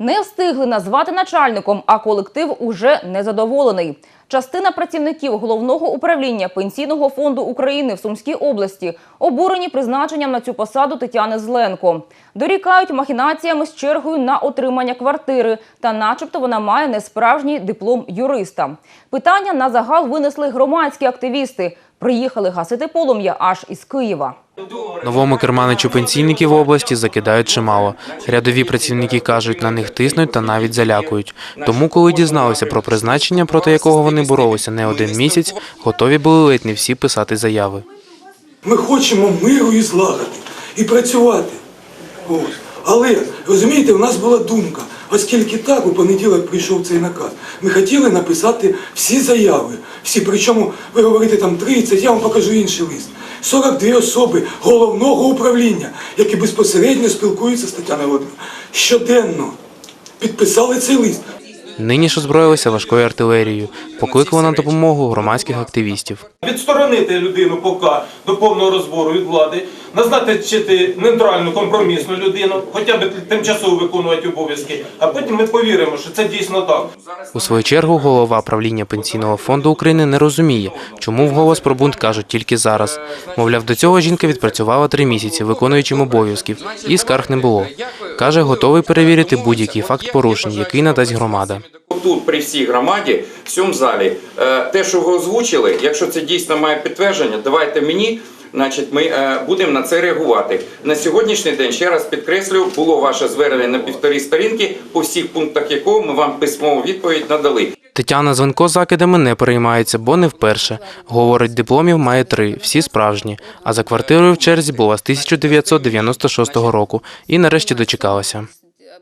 Не встигли назвати начальником, а колектив уже незадоволений. Частина працівників головного управління пенсійного фонду України в Сумській області обурені призначенням на цю посаду Тетяни Зленко. Дорікають махінаціями з чергою на отримання квартири, та, начебто, вона має несправжній диплом юриста. Питання на загал винесли громадські активісти. Приїхали гасити полум'я аж із Києва. Новому керманичу пенсійників в області закидають чимало. Рядові працівники кажуть, на них тиснуть та навіть залякують. Тому, коли дізналися про призначення, проти якого вони боролися не один місяць, готові були ледь не всі писати заяви. Ми хочемо миру і злагоди і працювати. Але розумієте, у нас була думка, оскільки так у понеділок прийшов цей наказ. Ми хотіли написати всі заяви. Всі, причому ви говорите там 30, я вам покажу інший лист. 42 особи головного управління, які безпосередньо спілкуються з Тетяною Володимирівною. Щоденно підписали цей лист. Нині ж озброїлися важкою артилерією, покликали на допомогу громадських активістів. Відсторонити людину поки до повного розбору від влади, назначити нейтральну компромісну людину, хоча б тимчасово виконувати обов'язки, а потім ми повіримо, що це дійсно так. У свою чергу голова правління пенсійного фонду України не розуміє, чому вголос про бунт кажуть тільки зараз. Мовляв, до цього жінка відпрацювала три місяці, виконуючим обов'язків, і скарг не було. Каже, готовий перевірити будь-який факт порушень, який надасть громада. Тут при всій громаді, в цьому залі, е, те, що ви озвучили, якщо це дійсно має підтвердження, давайте мені. Значить, ми е, будемо на це реагувати. На сьогоднішній день, ще раз підкреслю, було ваше звернення на півторі сторінки, по всіх пунктах якого ми вам письмову відповідь надали. Тетяна Звенко закидами не переймається, бо не вперше. Говорить, дипломів має три, всі справжні. А за квартирою в черзі була з 1996 року і нарешті дочекалася.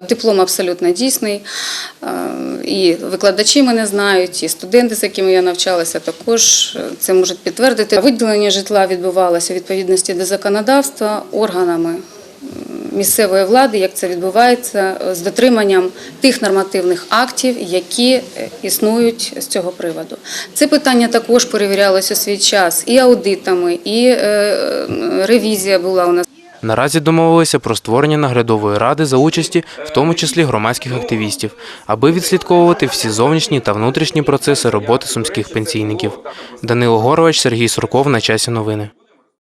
Диплом абсолютно дійсний. Е, І викладачі мене знають, і студенти, з якими я навчалася, також е, це можуть підтвердити. Виділення житла відбувалося у відповідності до законодавства органами місцевої влади, як це відбувається, е, з дотриманням тих нормативних актів, які існують з цього приводу. Це питання також перевірялося у свій час і аудитами, і ревізія була у нас. Наразі домовилися про створення наглядової ради за участі, в тому числі громадських активістів, аби відслідковувати всі зовнішні та внутрішні процеси роботи сумських пенсійників. Данило Горович, Сергій Сурков на часі новини.